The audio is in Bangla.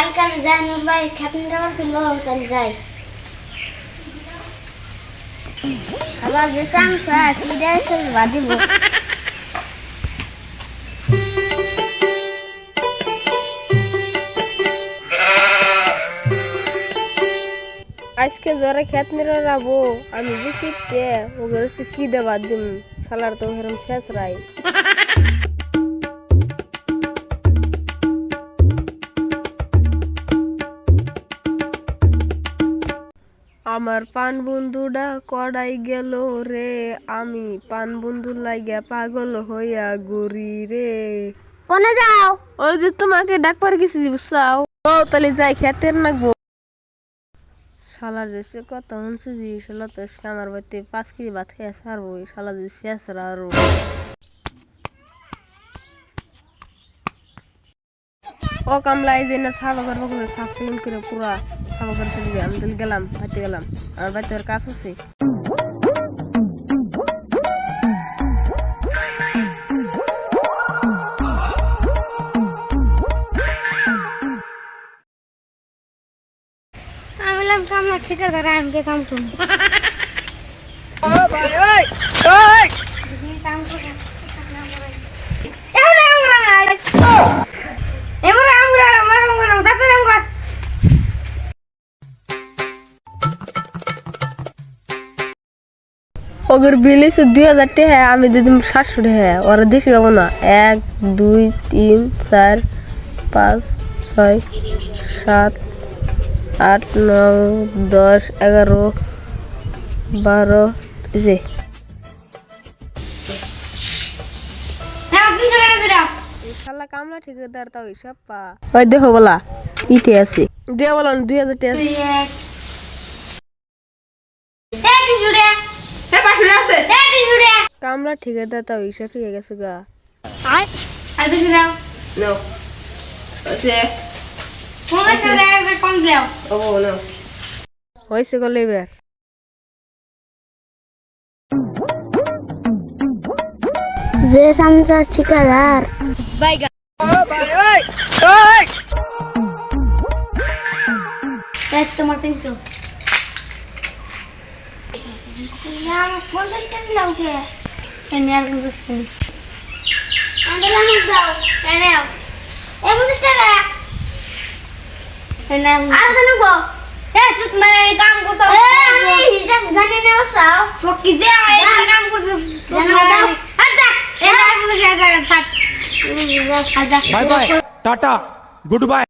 কালকে যাই, নুর ভাই খেতন যাবার ছিল কাল যাই। আবার যে চাংসা কি দেয় বাদিব আজকে জ্বরে খেত নিরে রাবো, আমি যে কিনতে ওগুলো কি দেবার দিম শালার তো হেরম শেষ রাই আমার পান বন্ধুটা কড়াই গেল রে। আমি পান বন্ধু লাইগা পাগল হইয়া ঘুরি রে। কোনে যাও? ওই যে তোমাকে ডাকবার গেছি বুঝছাও? ও তাহলে যাই খেতের নাকবো শালার যেছে কত হচ্ছে যে শালা তো আমার বাড়িতে পাঁচ কেজি ভাত খেয়ে সারবো শালা যে শেষ আরও। ও কামলা এই যে না সাফা করব করে সাফ সিকুন করে পুরা সাফা করে চলে যাই আমি তাহলে গেলাম বাড়িতে গেলাম। আমার বাড়িতে ওর কাজ আছে। কামলা ঠিক আছে আমি কে কাম করব। কাম করব। ওদের বিল দুই হাজার টাকা আমি দিদি সাতশো টাকা ওরা দেখি পাবো না। এক দুই তিন চার পাঁচ ছয় সাত আট নয় দশ এগারো বারো যে শালা কামলা ঠিকাদার তাও হিসাব পা। ওই দেখো বলা ইতে আছে দিয়ে বলো দুই হাজার টাকা। কামলা ঠিকাদার তাও হিসাব ঠিক গেছে গা। No. Ose. Oh no. হয়েছে। গেল এবার। যে সামসার ঠিকাদার। তোমার তিনশো পঞ্চাশ টাকা দাও কে? এনে আর পঞ্চাশ দাও। এনে এ পঞ্চাশ টাকা। এনে আর কেন গো এ সুত মারে কাম করছ। আমি হিসাব জানি না ওসাও ফকি যে আমার এই কাম করছ আর যা এনে আর পঞ্চাশ টাকা থাক। Bye bye tata good bye.